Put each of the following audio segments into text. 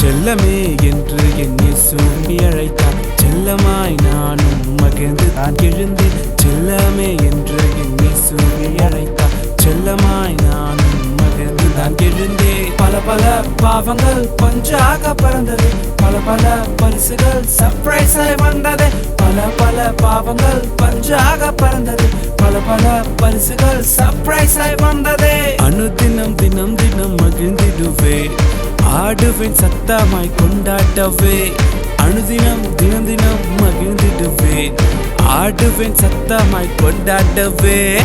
செல்லமே என்று என்னை சூம்பி அழைத்தார். செல்லமாய் நானும் மகிழ்ந்து தான் எழுந்தேன். செல்லமே என்று என்னை சூம்பி அழைத்தார். செல்லமாய் நானும் மகிழ்ந்து தான் எழுந்தேன். பல பல பாவங்கள் பஞ்சாக பறந்தது. பல பல பரிசுகள் சர்ப்ரைஸாய் வந்தது. பல பல பாவங்கள் பஞ்சாக பறந்தது. பல பல பரிசுகள் சர்ப்ரைஸாய் வந்தது. அனு தினம் தினம் தினம் மகிழ்ந்திடுவே ஆடுவேன் சத்தமாய் கொண்டாட்டவே அனுதினம் தினம் தினம் மகிழ்ந்திடுவேன் ஆடுவேன் சத்தமாய் கொண்டாட்டவே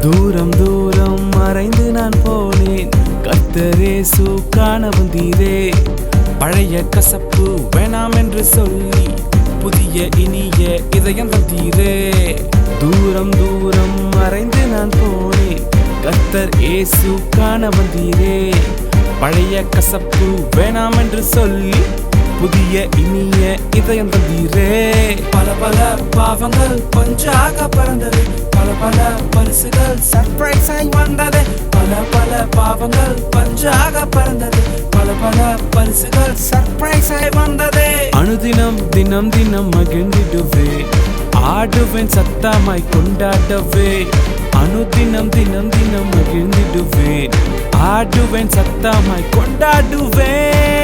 தூரம் தூரம் மறைந்து நான் போனேன். கர்த்தரேசு காண வந்தீரே. பழைய கசப்பு வேணாம் என்று சொல்லி புதிய இனிய இதயம் தந்தீரே தூரம் தூரம் மறைந்து நான் போனேன். கத்தர் ஏசு காண வந்தீரே பழைய கசப்பு வேணாம் என்று சொல்லி புதிய இனிய இதயம் தந்தீரே பல பல பாவங்கள் கொஞ்சாக பறந்தது. பல பல பரிசுகள் சர்ப்ரைஸ் ஆகி வந்தது. பல பல பாவங்கள் பஞ்சாக பறந்தது. பல பல பரிசுகள் சர்ப்ரைஸ் ஆய் வந்ததே. அனுதினம் தினம் தினம் மகிழ்ந்திடுவே. ஆடுவேன் சத்தமாய் கொண்டாடவே. அனுதினம் தினம் தினம் மகிழ்ந்திடுவேன் ஆடுவேன் சத்தமாய் கொண்டாடுவேன்